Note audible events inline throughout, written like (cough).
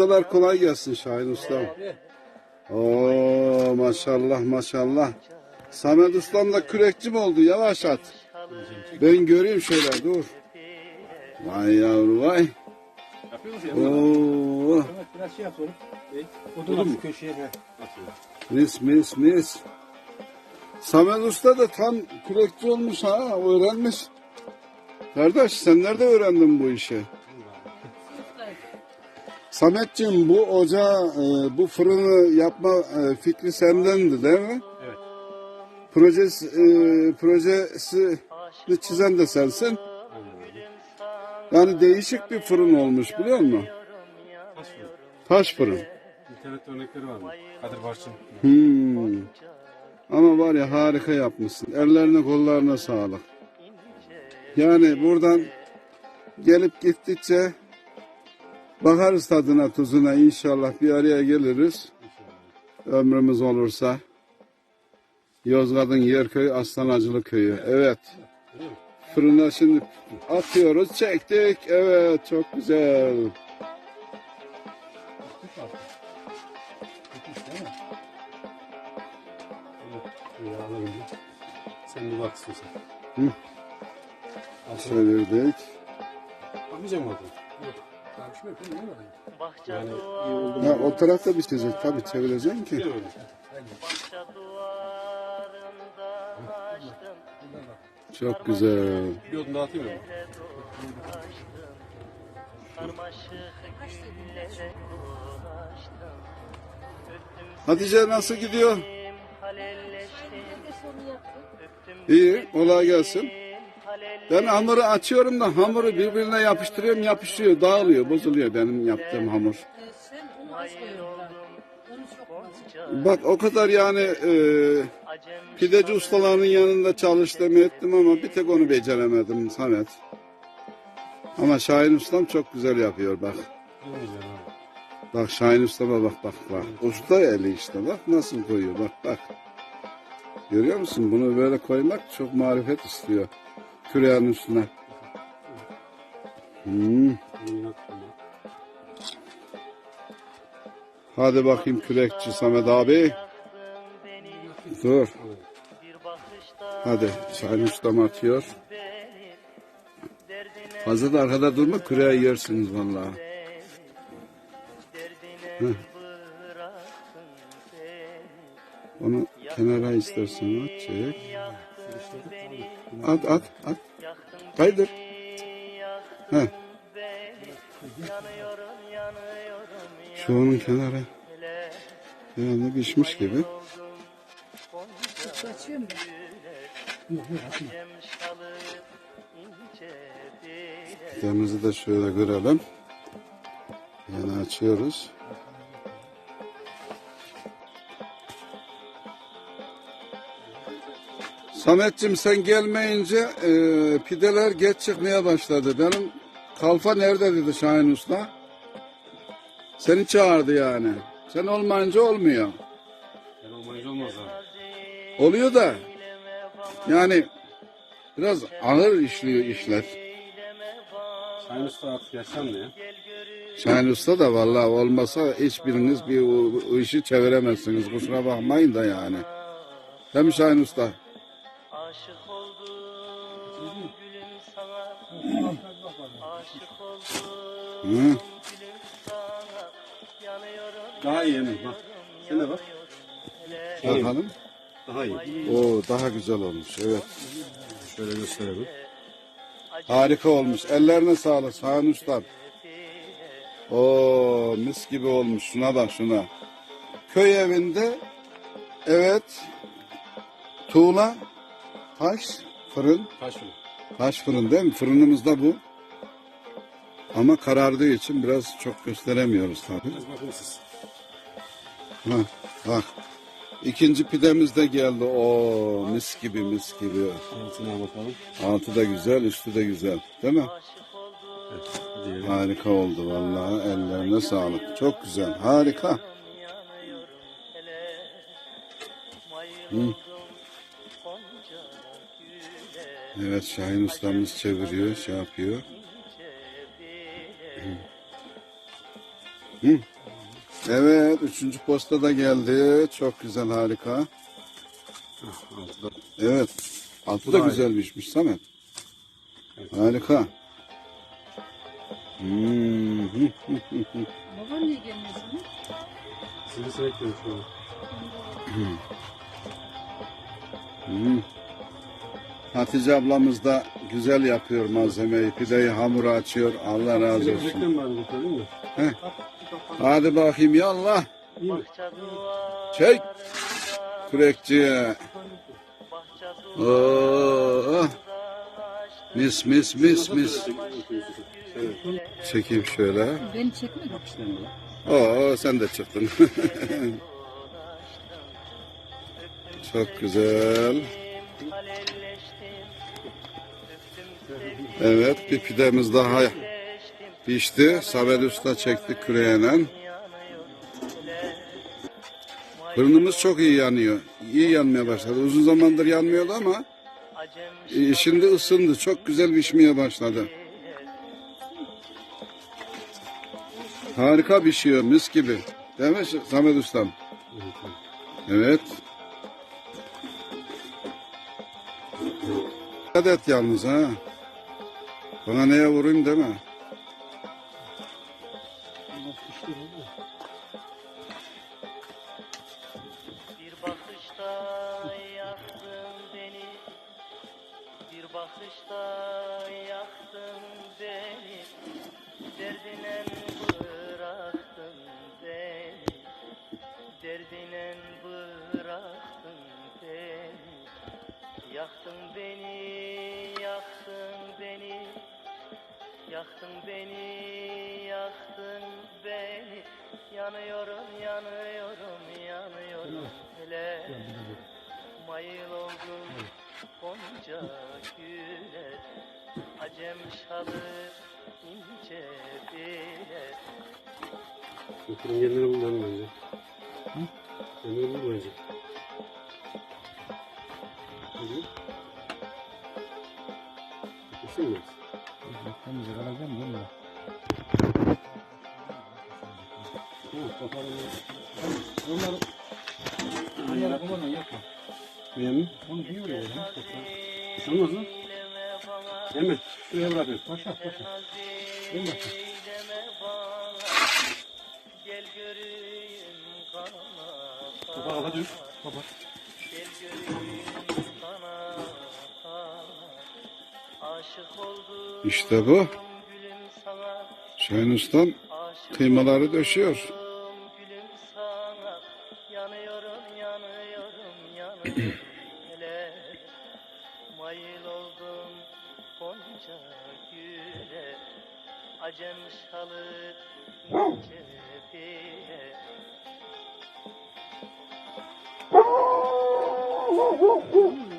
Ustalar kolay gelsin Şahin Ustam. Oo maşallah maşallah. Samet Ustam da kürekçi mi oldu? Yavaş at. Ben göreyim şöyle dur. Vay yavru vay. Oo. Odun mu? köşeye mis mis mis. Samet Usta da tam kürekçi olmuş ha öğrenmiş. Kardeş sen nerede öğrendin bu işi? Sametciğim bu ocağı, e, bu fırını yapma e, fikri sendendi değil mi? Evet. Projesi, e, projesini çizen de sensin. Yani değişik bir fırın olmuş biliyor musun? Taş fırın. Taş fırın. İnternet örnekleri var mı? Kadir Barçın. Hmm. Ama var ya harika yapmışsın. Ellerine kollarına sağlık. Yani buradan gelip gittikçe bakarız tadına tuzuna inşallah bir araya geliriz. Ömrümüz olursa. Yozgat'ın Yerköy Aslanacılı Köyü. Evet. Fırına şimdi atıyoruz. Çektik. Evet çok güzel. Sen bir bak istiyorsan. Hı. Çevirdik. bakmayacak mı? Yok. Yani iyi oldu mu? Ha, o tarafta bitecek tabii çevireceksin ki. Çok güzel. Bir odun dağıtayım mı? Hatice nasıl gidiyor? İyi, kolay gelsin. Ben hamuru açıyorum da hamuru birbirine yapıştırıyorum, yapışıyor, dağılıyor, bozuluyor benim yaptığım hamur. Bak o kadar yani e, pideci ustalarının yanında çalıştım ettim ama bir tek onu beceremedim Samet. Ama Şahin Ustam çok güzel yapıyor bak. Bak Şahin Usta'ma bak bak bak. Usta eli işte bak nasıl koyuyor bak bak. Görüyor musun? Bunu böyle koymak çok marifet istiyor. Küreğin üstüne. Hmm. Hadi bakayım kürekçi Samet abi. Dur. Hadi Şahin Usta'm atıyor. Fazla da arkada durma küreği yersiniz vallahi. Onu kenara istersen at çek. At at at. Kaydır. Heh. Şu onun kenarı. Yani pişmiş gibi. Açıyorum ben. Da şöyle görelim. Yani açıyoruz. Sametçim sen gelmeyince e, pideler geç çıkmaya başladı. Benim kalfa nerede dedi Şahin Usta. Seni çağırdı yani. Sen olmayınca olmuyor. Ben olmayınca olmaz abi. Oluyor da yani biraz ağır işliyor işler. Şahin Usta artık yaşlandı ya. Şahin Usta da vallahi olmasa hiçbiriniz bir o, o işi çeviremezsiniz. Kusura bakmayın da yani. Değil mi Şahin Usta? Gülüm sana Aşık oldum Hı? gülüm sana Yanıyorum Daha iyi yemin bak. Sen de bak. Bakalım. Daha iyi. Oo daha güzel olmuş. Evet. Şöyle gösterelim. Harika olmuş. Ellerine sağlık Şahin Usta. Oo mis gibi olmuş. Şuna bak şuna. Köy evinde evet tuğla taş fırın Taş fırın. Taş fırın değil mi? Fırınımız da bu. Ama karardığı için biraz çok gösteremiyoruz tabii. Biraz bakın siz. Ha, bak. İkinci pidemiz de geldi. O mis gibi mis gibi. Altına bakalım. Altı da güzel, üstü de güzel. Değil mi? Evet. Diyelim. Harika oldu vallahi. Ellerine sağlık. Çok güzel. Harika. Hı. Evet Şahin ustamız çeviriyor, şey yapıyor. Evet, üçüncü posta da geldi. Çok güzel, harika. Evet, altı da güzelmişmiş Samet. Harika. Hmm. Baban niye gelmiyor sana? Sivrisinek diyorum şu an. Hmm. Hatice ablamız da güzel yapıyor malzemeyi. Pideyi hamuru açıyor. Allah razı olsun. Mı? Hadi bakayım ya Allah. İyi mi? Bahçe duvarlarında Çek. Kürekçi. Bahçe Oo. Mis mis mis mis. Evet. Çekeyim şöyle. Beni çekmedi. Oo sen de çıktın. (laughs) Çok güzel. Evet bir pidemiz daha pişti. Samet Usta çekti küreğine. Fırınımız çok iyi yanıyor. İyi yanmaya başladı. Uzun zamandır yanmıyordu ama e, şimdi ısındı. Çok güzel pişmeye başladı. Harika pişiyor mis gibi. Değil mi Samet Ustam? Evet. Dikkat et yalnız ha. Bana neye vurayım deme. Bir bakışta yaktın beni. Bir bakışta yaktın beni. Derdinen bıraktın beni. Derdinen bıraktın beni. Yaktın beni, Yaktın beni, yaktın beni Yanıyorum, yanıyorum, yanıyorum hele Mayıl oldum gonca güle Acem şalı ince bile Oturun yerleri bul lan bence. Yerleri bul bence. Hadi. Kesin mi? Temizlik alacağım değil mi? Onları Hayır, kumana yapma. Beğendin mi? Onu niye öyle ya? Şey olmaz. Değil mi? Şuraya mi? Deme bana Gel göreyim kana Kafa dön. Kafa. Gel göreyim İşte bu. Şahin Ustam kıymaları döşüyor. (clears throat) Mayıl oldum gonca güle. Acem şalı ince bile Bunu (laughs)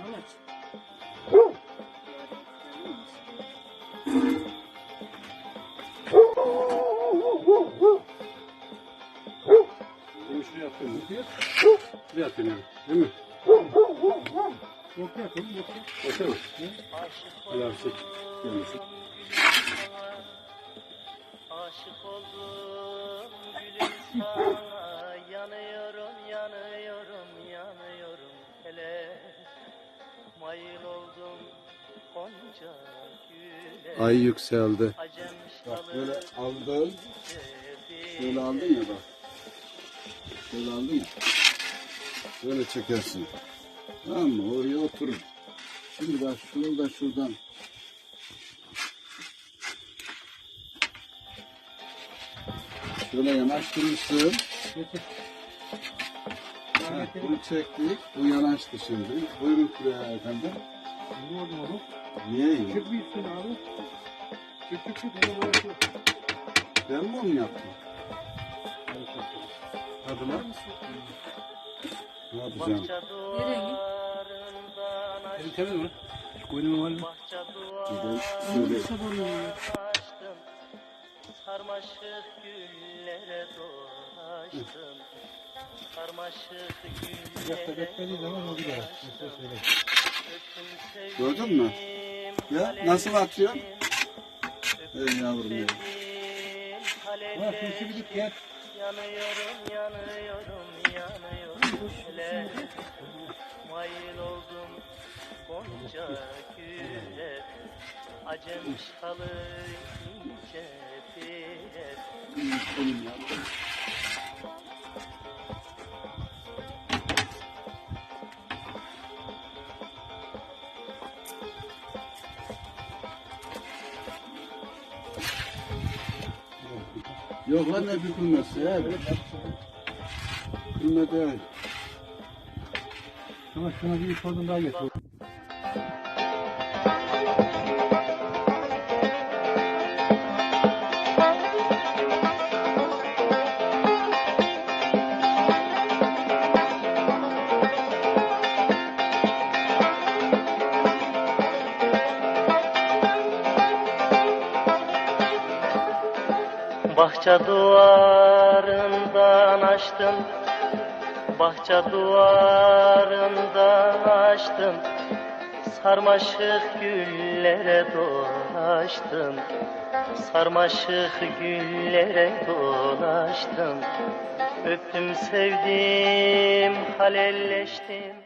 şuraya atıyorum. Mı? Aşık oldum gülüm Yanıyorum yanıyorum yanıyorum hele Mayıl oldum gonca güle Ay yükseldi. Bak böyle aldın. Şöyle aldın ya bak. Şöyle aldın ya. Böyle çekersin. Tamam mı? Oraya oturun. Şimdi bak şunu da şuradan. Şöyle yanaştırmışsın. Ha, bunu çektik. Bu yanaştı şimdi. Buyurun şuraya efendim. Ne oldu oğlum? Niye yiyor? Çık bir üstüne abi. Çık buraya. Ben mi onu yaptım? Lan. Ne yapacağım? Nereye? duvarından Elim temiz mi? Koyunum var mı? Bahçe Şöyle. Sarmaşık güllere dolaştım Sarmaşık güllere öptüm Gördün mü? Ya nasıl atıyor? Ey yavrum ya. şu işi bir git gel. Yanıyorum, yanıyorum, yanıyorum. Güle Mail oldum gonca güle Acem şalı ince bile Yok lan ne bükülmesi ya. Bükülme değil. Ama şuna bir iş daha getir. Bahçe duvarından açtım. Bahçe duvarından açtım. Sarmaşık güllere dolaştım. Sarmaşık güllere dolaştım. Öptüm sevdim halelleştim